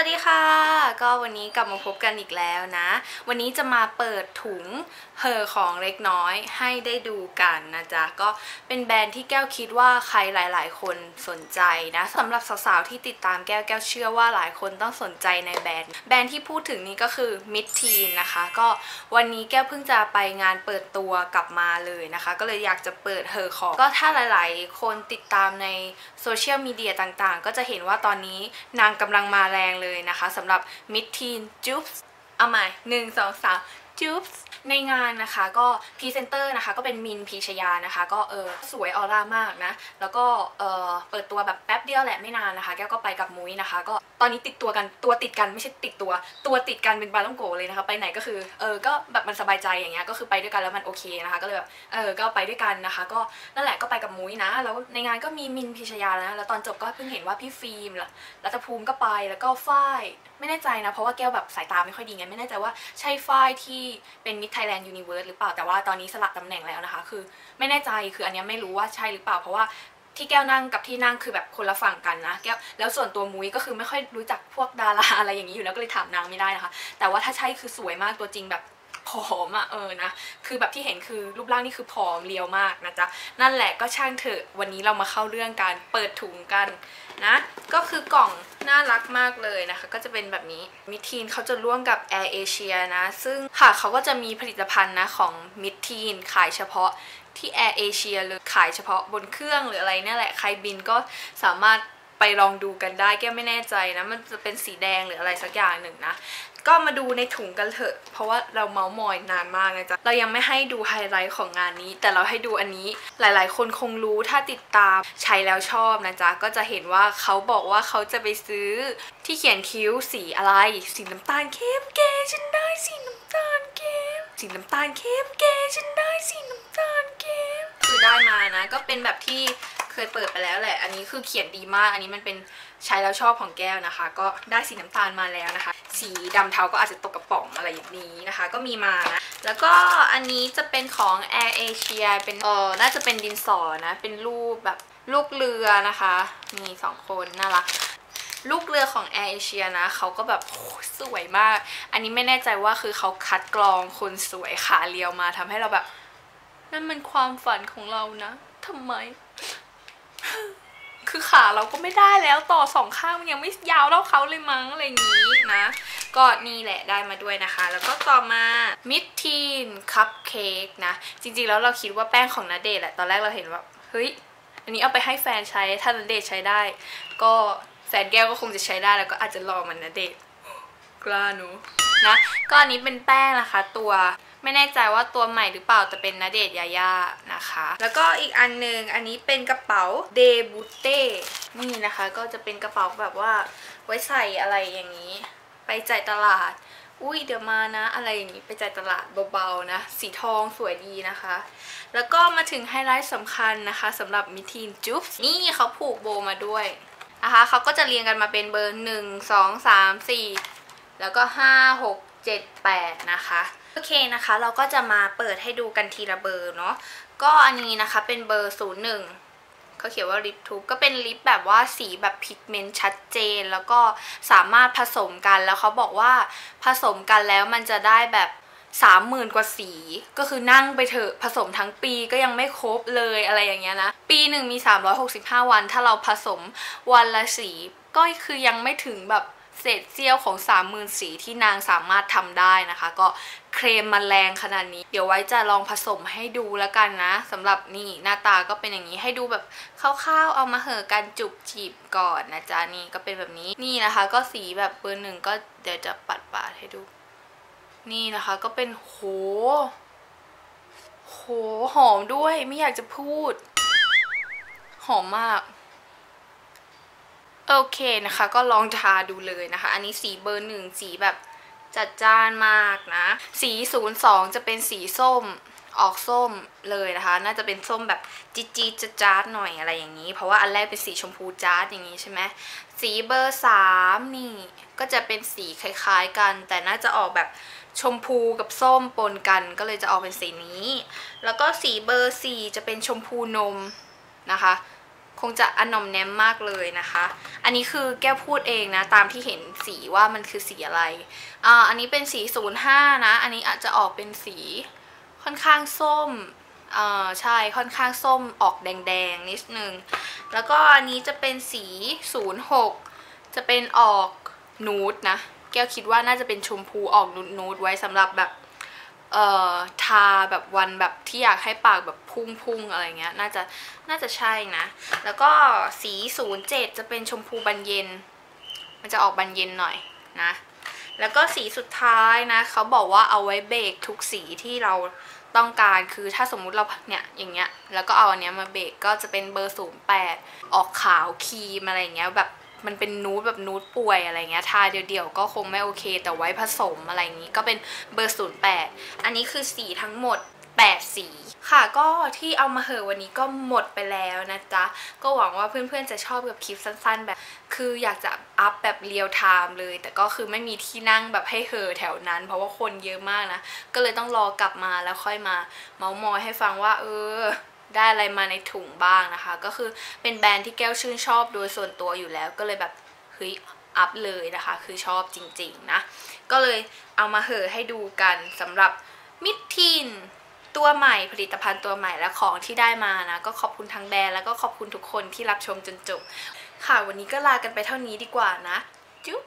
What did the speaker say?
วัสดีค่ะ ก็วันนี้กลับมาพบกันอีกแล้วนะ วันนี้จะมาเปิดถุงเฮอของเล็กน้อยให้ได้ดูกันนะจ๊ะ ก็เป็นแบรนด์ที่แก้วคิดว่าใครหลาย ๆ คนสนใจนะสำหรับสาวๆที่ติดตามแก้วแก้วเชื่อว่าหลายคนต้องสนใจในแบรนด์ แบรนด์ที่พูดถึงนี้ก็คือ Mid Teen นะคะ ก็วันนี้แก้วเพิ่งจะไปงานเปิดตัวกลับมาเลยนะคะ ก็เลยอยากจะเปิดเฮอของ ก็ถ้าหลาย ๆ คนติดตามในโซเชียลมีเดียต่าง ๆ ก็จะเห็นว่าตอนนี้นางกำลังมาแรงเลยนะคะสำหรับ Mid Teen Juice เอาใหม่หนึ่งสองสาม จุ๊บในงานนะคะก็พรีเซนเตอร์นะคะก็เป็นมินพีชยานะคะ ก็เออสวยออร่ามากนะ แล้วก็เออเปิดตัวแบบแป๊บเดียวแหละไม่นานนะคะ แก้วก็ไปกับมุ้ยนะคะ ก็ตอนนี้ติดตัวกันตัวติดกันไม่ใช่ติดตัว ตัวติดกันเป็นบาลองโกเลยนะคะ ไปไหนก็คือเออก็แบบมันสบายใจอย่างเงี้ยก็คือไปด้วยกันแล้วมันโอเคนะคะก็เลยแบบเออก็ไปด้วยกันนะคะ ก็นั่นแหละก็ไปกับมุ้ยนะแล้วในงานก็มีมินพีชยานะแล้วตอนจบก็เพิ่งเห็นว่าพี่ฟิล์มละรัตภูมิก็ไปแล้วก็ฝ้าย ไม่แน่ใจนะ เพราะว่าแก้วแบบสายตาไม่ค่อยดีไงไม่แน่ใจว่าใช่ฝ้ายที่เป็นมิทไทยแลนด์ยูนิเวิร์สหรือเปล่าแต่ว่าตอนนี้สลับตำแหน่งแล้วนะคะ คือไม่แน่ใจคืออันนี้ไม่รู้ว่าใช่หรือเปล่า เพราะว่าที่แก้วนั่งกับที่นั่งคือแบบคนละฝั่งกันนะแก้วแล้วส่วนตัวมุ้ยก็คือไม่ค่อยรู้จักพวกดาราอะไรอย่างนี้อยู่แล้วก็เลยถามนางไม่ได้นะคะ แต่ว่าถ้าใช่คือสวยมากตัวจริงแบบ ผอมอะเออนะคือแบบที่เห็นคือรูปร่างนี่คือผอมเรียวมากนะจ๊ะนั่นแหละก็ช่างเถอะวันนี้เรามาเข้าเรื่องการเปิดถุงกันนะก็คือกล่องน่ารักมากเลยนะคะ ก็จะเป็นแบบนี้มิทีนเขาจะร่วมกับ Air Asia นะ ซึ่งค่ะเขาก็จะมีผลิตภัณฑ์นะของมิทีนขายเฉพาะที่ Air Asia เลยขายเฉพาะบนเครื่องหรืออะไรนี่ยแหละใครบินก็สามารถไปลองดูกันได้แก้ไม่แน่ใจนะ มันจะเป็นสีแดงหรืออะไรสักอย่างหนึ่งนะก็มาดูในถุงกันเถอะ เพราะว่าเราเมาส์มอยนานมากนะจ๊ะ เรายังไม่ให้ดูไฮไลท์ของงานนี้ แต่เราให้ดูอันนี้ หลายๆ คนคงรู้ถ้าติดตามใช้แล้วชอบนะจ๊ะ ก็จะเห็นว่าเขาบอกว่าเขาจะไปซื้อที่เขียนคิ้วสีอะไร สีน้ำตาลเข้มแกฉันได้สีน้ำตาลเข้ม สีน้ำตาลเข้มแกฉันได้สีน้ำตาลเข้ม คือได้มานะ ก็เป็นแบบที่ เคยเปิดไปแล้วแหละ อันนี้คือเขียนดีมาก อันนี้มันเป็นใช้แล้วชอบของแก้วนะคะ ก็ได้สีน้ำตาลมาแล้วนะคะ สีดำเทาก็อาจจะตกกระป๋องอะไรอย่างนี้นะคะ ก็มีมานะ แล้วก็อันนี้จะเป็นของ Air Asia เป็นเออน่าจะเป็นดินสอนะ เป็นรูปแบบลูกเรือนะคะมีสองคนน่ารักลูกเรือของ Air Asia นะเขาก็แบบสวยมาก อันนี้ไม่แน่ใจว่าคือเขาคัดกรองคนสวยขาเรียวมาทำให้เราแบบ นั่นมันความฝันของเรานะทำไม คือขาเราก็ไม่ได้แล้วต่อสองข้างมันยังไม่ยาวเท่าเขาเลยมั้งอะไรอย่างนี้นะ ก็นี่แหละได้มาด้วยนะคะ แล้วก็ต่อมามิดทีนคัพเค้กนะ จริงๆแล้วเราคิดว่าแป้งของนาเดชแหละตอนแรกเราเห็นว่า เฮ้ย อันนี้เอาไปให้แฟนใช้ถ้านาเดชใช้ได้ ก็แสนแก้วก็คงจะใช้ได้แล้วก็อาจจะรอมันนาเดชกล้าหนูนะก็อันนี้เป็นแป้งนะคะ ตัว ไม่แน่ใจว่าตัวใหม่หรือเปล่าแต่เป็นนาเดชยาย่านะคะ แล้วก็อีกอันหนึ่งอันนี้เป็นกระเป๋าเดบูเต้นี่นะคะ ก็จะเป็นกระเป๋าแบบว่าไว้ใส่อะไรอย่างนี้ ไปจ่ายตลาด อุ้ยเดี๋ยวมานะ อะไรอย่างนี้ไปจ่ายตลาดเบาๆนะ สีทองสวยดีนะคะ แล้วก็มาถึงไฮไลท์สำคัญนะคะสำหรับมิทีนจุ๊บนี่เขาผูกโบมาด้วยนะคะเขาก็จะเรียงกันมาเป็นเบอร์หนึ่งสองสามสี่แล้วก็ห้าหกเจ็ดแปดนะคะ โอเคนะคะ เราก็จะมาเปิดให้ดูกันทีละเบอร์เนาะก็อันนี้นะคะเป็นเบอร์ศูนย์หนึ่งเขาเขียนว่าลิปทูบก็เป็นลิปแบบว่าสีแบบพิกเมนต์ชัดเจน แล้วก็สามารถผสมกันแล้วเขาบอกว่าผสมกันแล้วมันจะได้แบบสามหมื่นกว่าสี ก็คือนั่งไปเถอะผสมทั้งปีก็ยังไม่ครบเลยอะไรอย่างเงี้ยนะ ปีหนึ่งมี 365 วัน ถ้าเราผสมวันละสี ก็คือยังไม่ถึงแบบ เศษเสี้ยวของ 30,000สีที่นางสามารถทำได้นะคะ ก็เครมมันแรงขนาดนี้ เดี๋ยวไว้จะลองผสมให้ดูแล้วกันนะสำหรับนี่หน้าตาก็เป็นอย่างนี้ให้ดูแบบคร่าวๆเอามาเหอกันจุบจีบก่อนนะจ๊ะนี่ก็เป็นแบบนี้นี่นะคะ ก็สีแบบเบอร์หนึ่งก็เดี๋ยวจะปัดปาดให้ดู นี่นะคะก็เป็นโหโหหอมด้วยไม่อยากจะพูด หอมมาก โอเคนะคะ ก็ลองทาดูเลยนะคะ อันนี้สีเบอร์หนึ่งสีแบบจัดจ้านมากนะ สีศูนย์สองจะเป็นสีส้มออกส้มเลยนะคะ น่าจะเป็นส้มแบบจี๊ดจี๊ดจ้าดหน่อยอะไรอย่างนี้ เพราะว่าอันแรกเป็นสีชมพูจ้าดอย่างนี้ใช่ไหมสีเบอร์สามนี่ ก็จะเป็นสีคล้ายๆกัน แต่น่าจะออกแบบชมพูกับส้มปนกัน ก็เลยจะออกเป็นสีนี้ แล้วก็สีเบอร์สี่จะเป็นชมพูนมนะคะ คงจะอนอมแนมมากเลยนะคะ อันนี้คือแก้วพูดเองนะ ตามที่เห็นสีว่ามันคือสีอะไรอ่าอันนี้เป็นสี 05 นะ อันนี้อาจจะออกเป็นสีค่อนข้างส้มอ่าใช่ค่อนข้างส้มออกแดงๆนิดนึง แล้วก็อันนี้จะเป็นสี 06 จะเป็นออกนูดนะ แก้วคิดว่าน่าจะเป็นชมพูออกนูดนูดๆไว้สำหรับแบบ เอ่อทาแบบวันแบบที่อยากให้ปากแบบพุ่งๆอะไรเงี้ยน่าจะน่าจะใช่นะ แล้วก็สี 07 จะเป็นชมพูบานเย็น มันจะออกบานเย็นหน่อยนะ แล้วก็สีสุดท้ายนะเขาบอกว่าเอาไว้เบรกทุกสีที่เราต้องการคือถ้าสมมุติเราเนี่ยอย่างเงี้ยแล้วก็เอาอันเนี้ยมาเบรกก็จะเป็นเบอร์ 08 ออกขาวครีมอะไรเงี้ยแบบ มันเป็นนูดแบบนูดป่วยอะไรเงี้ยทาเดี่ยวๆก็คงไม่โอเค แต่ไว้ผสมอะไรอย่างงี้ก็เป็นเบอร์ 08 อันนี้คือสีทั้งหมด 8 สีค่ะก็ที่เอามาเหอวันนี้ก็หมดไปแล้วนะจ๊ะ ก็หวังว่าเพื่อนๆจะชอบกับคลิปสั้นๆ แบบ คืออยากจะอัพแบบเรียลไทม์เลย แต่ก็คือไม่มีที่นั่งแบบให้เหอแถวนั้น เพราะว่าคนเยอะมากนะ ก็เลยต้องรอกลับมาแล้วค่อยมา เมาส์มอยให้ฟังว่า เออ ได้อะไรมาในถุงบ้างนะคะ ก็คือเป็นแบรนด์ที่แก้วชื่นชอบโดยส่วนตัวอยู่แล้วก็เลยแบบเฮ้ยอัพเลยนะคะ คือชอบจริงๆนะ ก็เลยเอามาเหอให้ดูกันสำหรับมิดทินตัวใหม่ผลิตภัณฑ์ตัวใหม่และของที่ได้มานะ ก็ขอบคุณทางแบรนด์แล้วก็ขอบคุณทุกคนที่รับชมจนจบ ค่ะวันนี้ก็ลากันไปเท่านี้ดีกว่านะ จุ๊บ